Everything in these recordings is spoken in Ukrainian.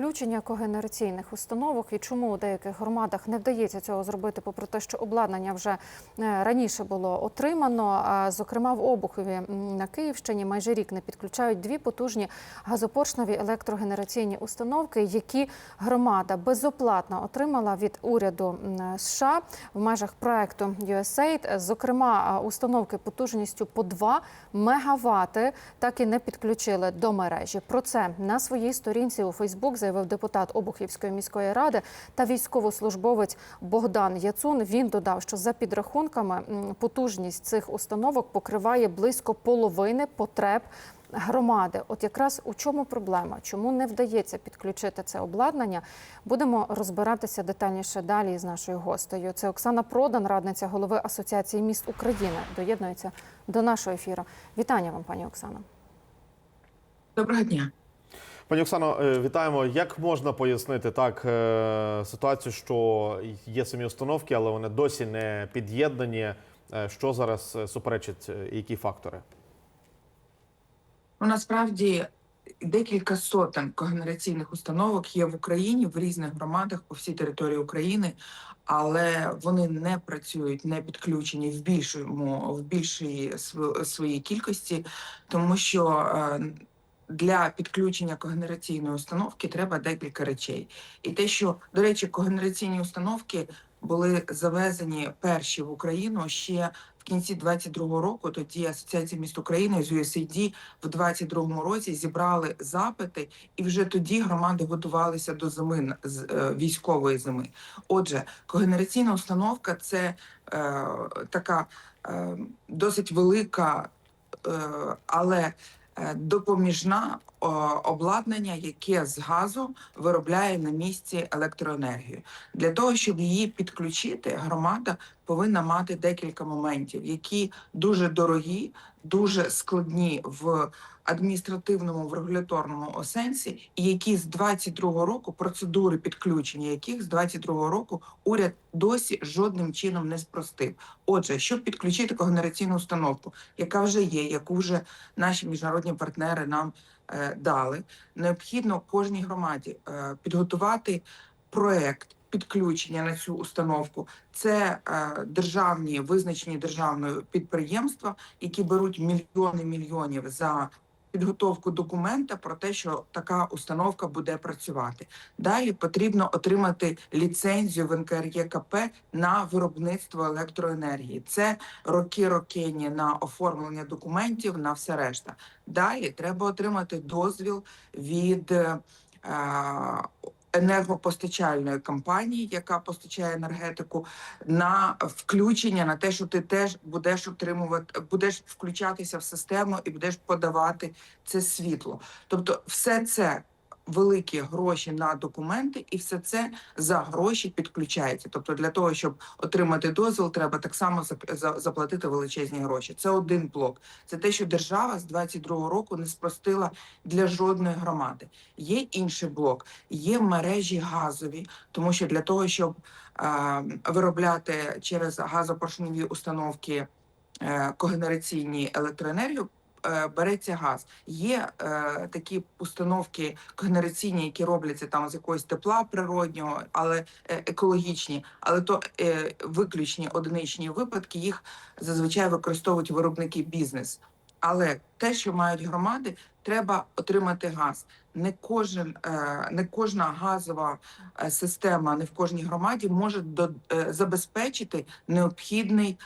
Підключення когенераційних установок і чому у деяких громадах не вдається цього зробити, попри те, що обладнання вже е, раніше було отримано. Зокрема, в Обухові на Київщині майже рік не підключають дві потужні газопоршневі електрогенераційні установки, які громада безоплатно отримала від уряду США в межах проекту USAID. Зокрема, установки потужністю по 2 мегавати так і не підключили до мережі. Про це на своїй сторінці у Фейсбук заявив депутат Обухівської міської ради та військовослужбовець Богдан Яцун. Він додав, що за підрахунками потужність цих установок покриває близько половини потреб. Громади, от якраз у чому проблема? Чому не вдається підключити це обладнання? Будемо розбиратися детальніше далі з нашою гостею. Це Оксана Продан, радниця голови Асоціації міст України. Доєднується до нашого ефіру. Вітання вам, пані Оксано. Доброго дня. Пані Оксано, е, вітаємо. Як можна пояснити так е, ситуацію, що є самі установки, але вони досі не під'єднані? Е, Що зараз суперечить, які фактори? Ну, насправді декілька сотень когенераційних установок є в Україні в різних громадах по всій території України, але вони не працюють, не підключені в більшому в більшій своїй кількості, тому що для підключення когенераційної установки треба декілька речей. І те, що до речі, когенераційні установки були завезені перші в Україну ще в кінці 22-го року. Тоді Асоціація міст України з USAID в 22-му році зібрали запити, і вже тоді громади готувалися до зими з е, військової зими. Отже, когенераційна установка це е, така е, досить велика, е, але допоміжна обладнання, яке з газу виробляє на місці електроенергію. Для того щоб її підключити, громада повинна мати декілька моментів, які дуже дорогі, дуже складні в адміністративному в регуляторному сенсі, і які з 22-го року процедури підключення, яких з 22-го року уряд досі жодним чином не спростив. Отже, щоб підключити когенераційну установку, яка вже є, яку вже наші міжнародні партнери нам е, дали, необхідно кожній громаді е, підготувати проект. Підключення на цю установку це е, державні визначені державною підприємства, які беруть мільйони мільйонів за підготовку документа про те, що така установка буде працювати. Далі потрібно отримати ліцензію в НКРЄКП на виробництво електроенергії. Це роки рокені на оформлення документів, на все решта. Далі треба отримати дозвіл від. е, Енергопостачальної компанії, яка постачає енергетику, на включення на те, що ти теж будеш отримувати, будеш включатися в систему і будеш подавати це світло. Тобто, все це великі гроші на документи, і все це за гроші підключається. Тобто, для того, щоб отримати дозвіл, треба так само зап- заплатити величезні гроші. Це один блок. Це те, що держава з 22-го року не спростила для жодної громади. Є інший блок, є мережі газові, тому що для того, щоб е, виробляти через газопоршневі установки е, когенераційні електроенергію. Е, Береться газ. Є е, такі установки когенераційні, які робляться там з якогось тепла природнього, але е, екологічні, але то е, виключні одиничні випадки. Їх зазвичай використовують виробники бізнес. Але те, що мають громади, треба отримати газ. Не кожен, е, не кожна газова е, система, не в кожній громаді може до, е, забезпечити необхідний,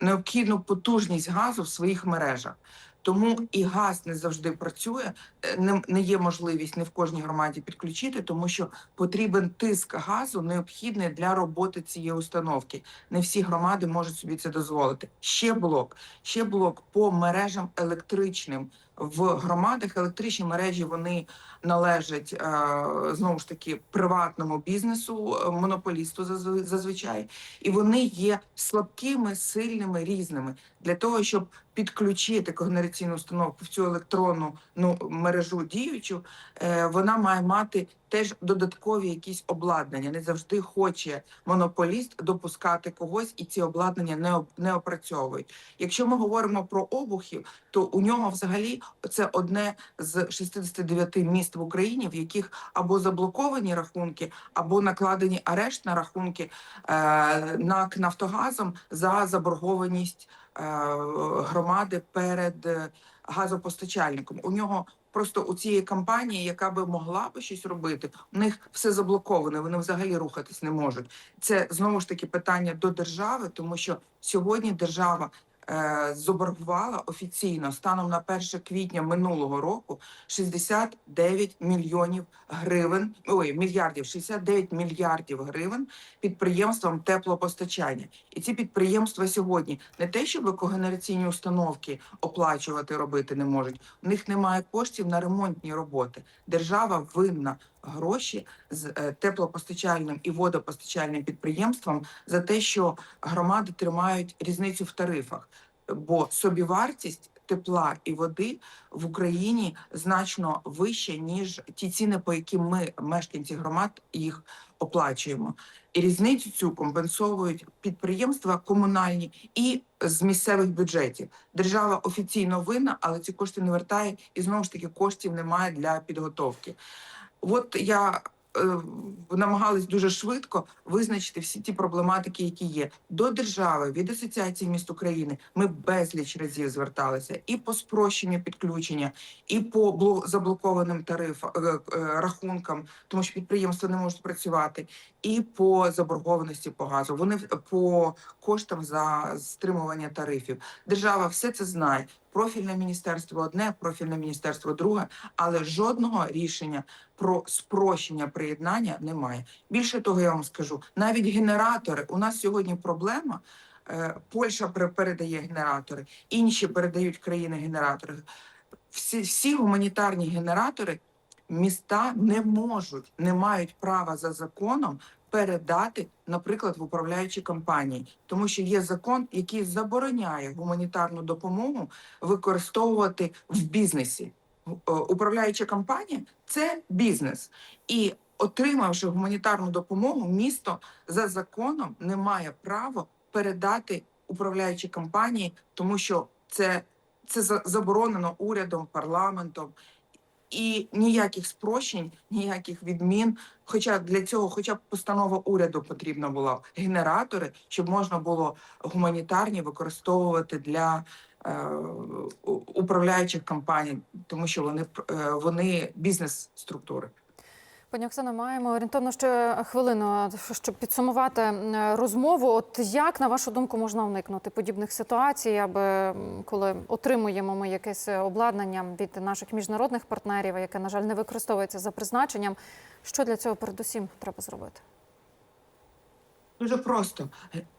необхідну потужність газу в своїх мережах. Тому і газ не завжди працює, не, не є можливість не в кожній громаді підключити, тому що потрібен тиск газу необхідний для роботи цієї установки. Не всі громади можуть собі це дозволити. Ще блок, ще блок по мережам електричним в громадах. Електричні мережі вони належать е, знову ж таки приватному бізнесу, е, монополісту зазв- зазвичай, і вони є слабкими, сильними, різними для того, щоб підключити когенераційну установку в цю електронну ну, мережу діючу, е, вона має мати теж додаткові якісь обладнання. Не завжди хоче монополіст допускати когось, і ці обладнання не, не опрацьовують. Якщо ми говоримо про обухів, то у нього взагалі це одне з 69 міст в Україні, в яких або заблоковані рахунки, або накладені арешт на рахунки е, НАК Нафтогазом за заборгованість громади перед е, газопостачальником. У нього просто у цієї компанії, яка би могла би щось робити, у них все заблоковане. Вони взагалі рухатись не можуть. Це знову ж таки питання до держави, тому що сьогодні держава. Е, Заборгувала офіційно станом на 1 квітня минулого року 69 мільйонів гривень, ой, мільярдів, 69 мільярдів гривень підприємствам теплопостачання. І ці підприємства сьогодні не те, щоб когенераційні установки оплачувати робити не можуть. У них немає коштів на ремонтні роботи. Держава винна гроші з е, теплопостачальним і водопостачальним підприємствам за те, що громади тримають різницю в тарифах, бо собівартість. Тепла і води в Україні значно вища ніж ті ціни, по яким ми, мешканці громад, їх оплачуємо. І різницю цю компенсовують підприємства комунальні і з місцевих бюджетів. Держава офіційно винна, але ці кошти не вертає, і знову ж таки коштів немає для підготовки. От я е, намагались дуже швидко визначити всі ті проблематики, які є до держави від асоціації міст України. Ми безліч разів зверталися і по спрощенню підключення, і по заблокованим тарифам е, е, рахункам, тому що підприємства не можуть працювати, і по заборгованості по газу. Вони по коштам за стримування тарифів. Держава все це знає. Профільне міністерство одне, профільне міністерство друге, але жодного рішення про спрощення приєднання немає. Більше того, я вам скажу, навіть генератори. У нас сьогодні проблема. е, Польща передає генератори, інші передають країни генератори. Всі, всі гуманітарні генератори міста не можуть, не мають права за законом передати, наприклад, в управляючі компанії, тому що є закон, який забороняє гуманітарну допомогу використовувати в бізнесі. Е, Управляюча компанія це бізнес, і отримавши гуманітарну допомогу, місто за законом не має права передати управляючі компанії, тому що це, це заборонено урядом, парламентом. І ніяких спрощень, ніяких відмін. Хоча для цього, хоча б постанова уряду потрібна була генератори, щоб можна було гуманітарні використовувати для е, управляючих компаній, тому що вони е, вони бізнес-структури. Пані Оксано, маємо орієнтовно ще хвилину, щоб підсумувати розмову. От як на вашу думку можна уникнути подібних ситуацій, аби коли отримуємо ми якесь обладнання від наших міжнародних партнерів, яке на жаль не використовується за призначенням, що для цього передусім треба зробити? Дуже просто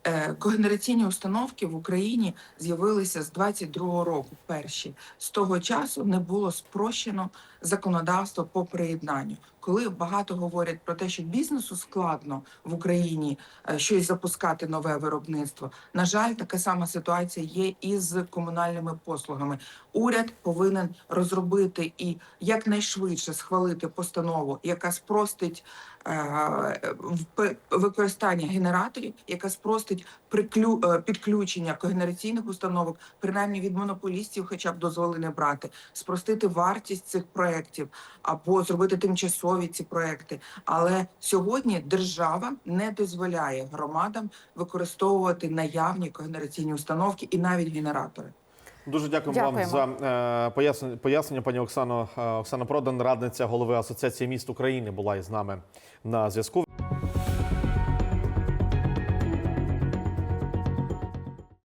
Е, когенераційні установки в Україні з'явилися з 22-го року. Перші з того часу не було спрощено законодавство по приєднанню. Коли багато говорять про те, що бізнесу складно в Україні е, щось запускати нове виробництво. На жаль, така сама ситуація є і з комунальними послугами. Уряд повинен розробити і якнайшвидше схвалити постанову, яка спростить е, використання генераторів, яка спростить е, підключення когенераційних установок, принаймні від монополістів, хоча б дозволи не брати, спростити вартість цих проєктів або зробити тимчасові ці проекти. Але сьогодні держава не дозволяє громадам використовувати наявні когенераційні установки і навіть генератори. Дуже дякуємо вам за е, пояснення, пояснення, пані Оксано. Е, Оксана Продан, радниця голови Асоціації міст України, була із нами на зв'язку.